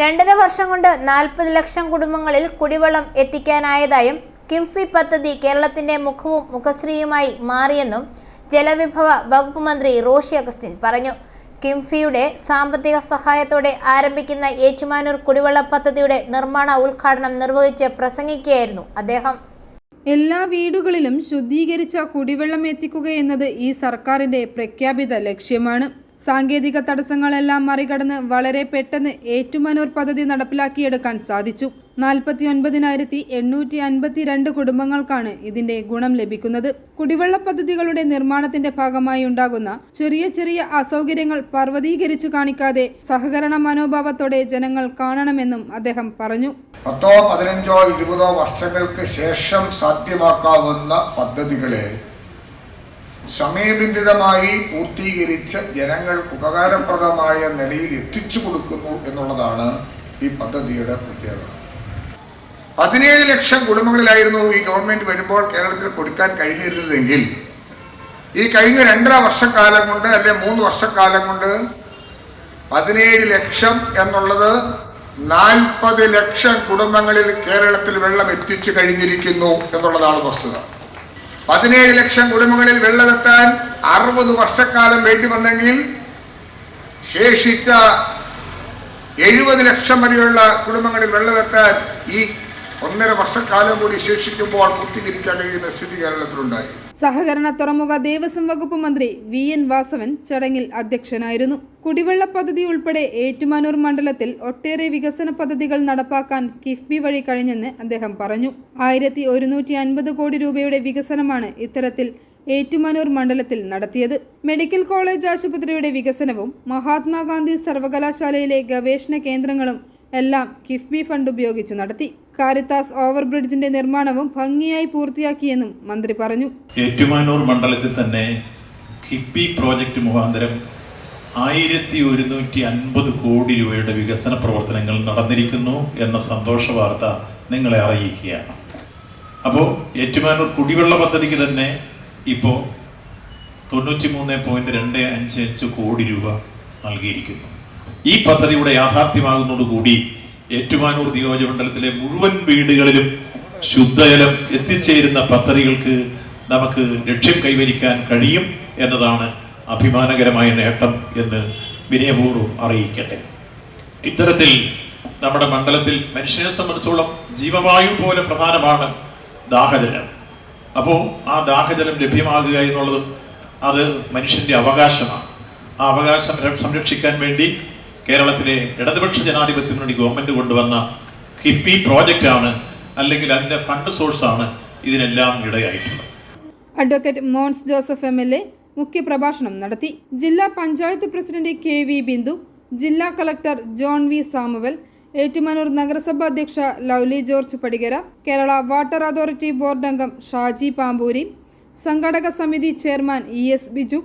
രണ്ടര വർഷം കൊണ്ട് നാൽപ്പത് ലക്ഷം കുടുംബങ്ങളിൽ കുടിവെള്ളം എത്തിക്കാനായതായും കിംഫി പദ്ധതി കേരളത്തിന്റെ മുഖവും മുഖശ്രീയുമായി മാറിയെന്നും ജലവിഭവ വകുപ്പ് മന്ത്രി റോഷി അഗസ്റ്റിൻ പറഞ്ഞു. കിംഫിയുടെ സാമ്പത്തിക സഹായത്തോടെ ആരംഭിക്കുന്ന ഏറ്റുമാനൂർ കുടിവെള്ള പദ്ധതിയുടെ നിർമ്മാണ ഉദ്ഘാടനം നിർവഹിച്ച് പ്രസംഗിക്കുകയായിരുന്നു അദ്ദേഹം. എല്ലാ വീടുകളിലും ശുദ്ധീകരിച്ച കുടിവെള്ളം എത്തിക്കുക എന്നത് ഈ സർക്കാരിന്റെ പ്രഖ്യാപിത ലക്ഷ്യമാണ്. സാങ്കേതിക തടസ്സങ്ങളെല്ലാം മറികടന്ന് വളരെ പെട്ടെന്ന് ഏറ്റുമാനൂർ പദ്ധതി നടപ്പിലാക്കിയെടുക്കാൻ സാധിച്ചു. നാൽപ്പത്തി ഒൻപതിനായിരത്തി എണ്ണൂറ്റി അൻപത്തിരണ്ട് കുടുംബങ്ങൾക്കാണ് ഇതിന്റെ ഗുണം ലഭിക്കുന്നത്. കുടിവെള്ള പദ്ധതികളുടെ നിർമ്മാണത്തിന്റെ ഭാഗമായി ഉണ്ടാകുന്ന ചെറിയ ചെറിയ അസൗകര്യങ്ങൾ പർവതീകരിച്ചു കാണിക്കാതെ സഹകരണ മനോഭാവത്തോടെ ജനങ്ങൾ കാണണമെന്നും അദ്ദേഹം പറഞ്ഞു. പത്തോ പതിനഞ്ചോ ഇരുപതോ വർഷങ്ങൾക്ക് ശേഷം സാധ്യമാക്കാവുന്ന പദ്ധതികളെ സമയബന്ധിതമായി പൂർത്തീകരിച്ച് ജനങ്ങൾക്ക് ഉപകാരപ്രദമായ നിലയിൽ എത്തിച്ചു കൊടുക്കുന്നു എന്നുള്ളതാണ് ഈ പദ്ധതിയുടെ പ്രത്യേകത. പതിനേഴ് ലക്ഷം കുടുംബങ്ങളിലായിരുന്നു ഈ ഗവൺമെന്റ് വരുമ്പോൾ കേരളത്തിൽ കൊടുക്കാൻ കഴിഞ്ഞിരുന്നതെങ്കിൽ ഈ കഴിഞ്ഞ രണ്ടര വർഷക്കാലം കൊണ്ട് അല്ലെ മൂന്ന് വർഷക്കാലം കൊണ്ട് പതിനേഴ് ലക്ഷം എന്നുള്ളത് നാൽപ്പത് ലക്ഷം കുടുംബങ്ങളിൽ കേരളത്തിൽ വെള്ളം എത്തിച്ചു കഴിഞ്ഞിരിക്കുന്നു എന്നുള്ളതാണ് വസ്തുത. പതിനേഴ് ലക്ഷം കുടുംബങ്ങളിൽ വെള്ളമെത്താൻ അറുപത് വർഷക്കാലം വേണ്ടി വന്നെങ്കിൽ ശേഷിച്ച എഴുപത് ലക്ഷം വരെയുള്ള കുടുംബങ്ങളിൽ വെള്ളമെത്താൻ ഈ ഒന്നര വർഷക്കാലം കൂടി ശേഷിക്കുമ്പോൾ പൂർത്തീകരിക്കാൻ കഴിയുന്ന സ്ഥിതി കേരളത്തിലുണ്ടായി. സഹകരണ തുറമുഖ ദേവസ്വം വകുപ്പ് മന്ത്രി വി എൻ വാസവൻ ചടങ്ങിൽ അധ്യക്ഷനായിരുന്നു. കുടിവെള്ള പദ്ധതി ഉൾപ്പെടെ ഏറ്റുമാനൂർ മണ്ഡലത്തിൽ ഒട്ടേറെ വികസന പദ്ധതികൾ നടപ്പാക്കാൻ കിഫ്ബി വഴി കഴിഞ്ഞെന്ന് അദ്ദേഹം പറഞ്ഞു. ആയിരത്തി ഒരുന്നൂറ്റി അൻപത് കോടി രൂപയുടെ വികസനമാണ് ഇത്തരത്തിൽ ഏറ്റുമാനൂർ മണ്ഡലത്തിൽ നടത്തിയത്. മെഡിക്കൽ കോളേജ് ആശുപത്രിയുടെ വികസനവും മഹാത്മാഗാന്ധി സർവകലാശാലയിലെ ഗവേഷണ കേന്ദ്രങ്ങളും എല്ലാം കിഫ്ബി ഫണ്ട് ഉപയോഗിച്ച് നടത്തി. കാരിത്താസ് ഓവർബ്രിഡ്ജിന്റെ നിർമ്മാണവും ഭംഗിയായി പൂർത്തിയാക്കിയെന്നും മന്ത്രി പറഞ്ഞു. ഏറ്റുമാനൂർ മണ്ഡലത്തിൽ തന്നെ കിപ്പി പ്രോജക്റ്റ് മുഖാന്തരം ആയിരത്തി ഒരുന്നൂറ്റി അൻപത് കോടി രൂപയുടെ വികസന പ്രവർത്തനങ്ങൾ നടന്നിരിക്കുന്നു എന്ന സന്തോഷ വാർത്ത നിങ്ങളെ അറിയിക്കുകയാണ്. അപ്പോൾ ഏറ്റുമാനൂർ കുടിവെള്ള പദ്ധതിക്ക് തന്നെ ഇപ്പോൾ തൊണ്ണൂറ്റി മൂന്ന് പോയിന്റ് രണ്ട് അഞ്ച് അഞ്ച് കോടി രൂപ നൽകിയിരിക്കുന്നു. ഈ പദ്ധതിയുടെ യാഥാർത്ഥ്യമാകുന്നതോടുകൂടി ഏറ്റുമാനൂർ നിയോജകമണ്ഡലത്തിലെ മുഴുവൻ വീടുകളിലും ശുദ്ധജലം എത്തിച്ചേരുന്ന പദ്ധതികൾക്ക് നമുക്ക് ലക്ഷ്യം കൈവരിക്കാൻ കഴിയും എന്നതാണ് അഭിമാനകരമായ നേട്ടം എന്ന് വിനയപൂർവം അറിയിക്കട്ടെ. ഇത്തരത്തിൽ നമ്മുടെ മണ്ഡലത്തിൽ മനുഷ്യനെ സംബന്ധിച്ചോളം ജീവവായു പോലെ പ്രധാനമാണ് ദാഹജലം. അപ്പോൾ ആ ദാഹജലം ലഭ്യമാകുക എന്നുള്ളതും അത് മനുഷ്യന്റെ അവകാശമാണ്. ആ അവകാശം സംരക്ഷിക്കാൻ വേണ്ടി കേരളത്തിലെ ഇടതുപക്ഷ ജനാധിപത്യ മുന്നണി ഗവൺമെന്റ് കൊണ്ടുവന്ന കിപ്പി ആണ് അല്ലെങ്കിൽ അതിന്റെ ഫണ്ട് സോഴ്സ് ആണ് ഇതിനെല്ലാം ഇടയായിട്ടുള്ളത്. Advocate Mons Joseph M L A മുഖ്യപ്രഭാഷണം നടത്തി. ജില്ലാ panchayat president K V Bindu ജില്ലാ കളക്ടർ ജോൺ വി സാമുവൽ ഏറ്റുമാനൂർ നഗരസഭാ അധ്യക്ഷ Lovely George Padikara Kerala water authority board അംഗം ഷാജി പാമ്പൂരി സംഘടക സമിതി chairman E S Biju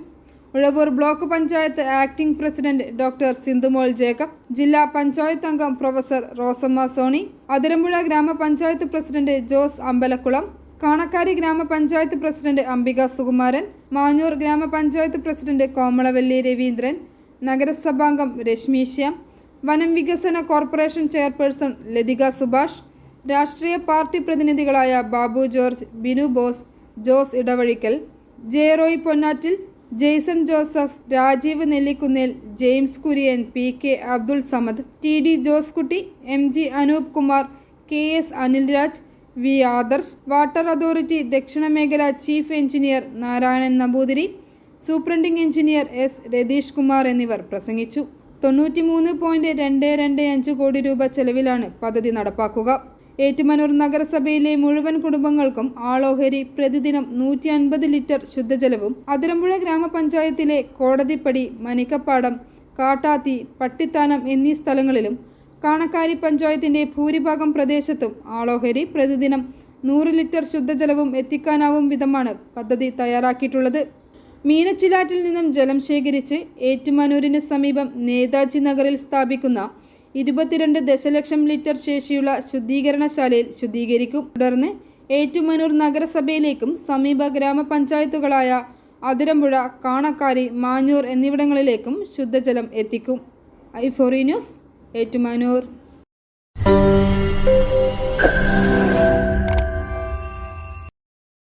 Uzhavoor block panchayat acting president doctor Sindhumol Jacob ജില്ലാ പഞ്ചായത്ത് അംഗം പ്രൊഫസർ റോസമ്മ സോണി അതിരമ്പുഴ ഗ്രാമപഞ്ചായത്ത് പ്രസിഡന്റ് ജോസ് അമ്പലക്കുളം കാണക്കാരി ഗ്രാമപഞ്ചായത്ത് പ്രസിഡന്റ് അംബിക സുകുമാരൻ മാഞ്ഞൂർ ഗ്രാമപഞ്ചായത്ത് പ്രസിഡന്റ് കോമളവല്ലി രവീന്ദ്രൻ നഗരസഭാംഗം രശ്മി ശ്യാം വനം വികസന കോർപ്പറേഷൻ ചെയർപേഴ്സൺ ലതിക സുഭാഷ് രാഷ്ട്രീയ party പ്രതിനിധികളായ Babu George Binu Bose Jose Idavazhikkal J Roy Ponnattil Jaison Joseph Rajeev Nellikunnil James Kurian P K Abdul Samad T D Jose Kutty M G Anoop Kumar K S Anilraj V Adarsh water authority ദക്ഷിണ മേഖല chief engineer Narayanan Namboothiri superintending engineer S Ratheesh Kumar എന്നിവർ പ്രസംഗിച്ചു. തൊണ്ണൂറ്റിമൂന്ന് point രണ്ട് രണ്ട് അഞ്ച് കോടി രൂപ ചെലവിലാണ് പദ്ധതി നടപ്പാക്കുക. ഏറ്റുമാനൂർ നഗരസഭയിലെ മുഴുവൻ കുടുംബങ്ങൾക്കും ആളോഹരി പ്രതിദിനം നൂറ്റി അൻപത് ലിറ്റർ ശുദ്ധജലവും അതിരമ്പുഴ ഗ്രാമപഞ്ചായത്തിലെ കോടതിപ്പടി മനിക്കപ്പാടം കാട്ടാത്തി പട്ടിത്താനം എന്നീ സ്ഥലങ്ങളിലും കാണക്കാരി പഞ്ചായത്തിന്റെ ഭൂരിഭാഗം പ്രദേശത്തും ആളോഹരി പ്രതിദിനം നൂറ് ലിറ്റർ ശുദ്ധജലവും എത്തിക്കാനാവും വിധമാണ് പദ്ധതി തയ്യാറാക്കിയിട്ടുള്ളത്. മീനച്ചിലാറ്റിൽ നിന്നും ജലം ശേഖരിച്ച് ഏറ്റുമാനൂരിന് സമീപം നേതാജി നഗറിൽ സ്ഥാപിക്കുന്ന ഇരുപത്തിരണ്ട് ദശലക്ഷം ലിറ്റർ ശേഷിയുള്ള ശുദ്ധീകരണശാലയിൽ ശുദ്ധീകരിക്കും. തുടർന്ന് ഏറ്റുമാനൂർ നഗരസഭയിലേക്കും സമീപ ഗ്രാമപഞ്ചായത്തുകളായ അതിരമ്പുഴ കാണക്കാരി മാഞ്ഞൂർ എന്നിവിടങ്ങളിലേക്കും ശുദ്ധജലം എത്തിക്കും. ഐ ഫോറി ന്യൂസ് ഏറ്റുമാനൂർ.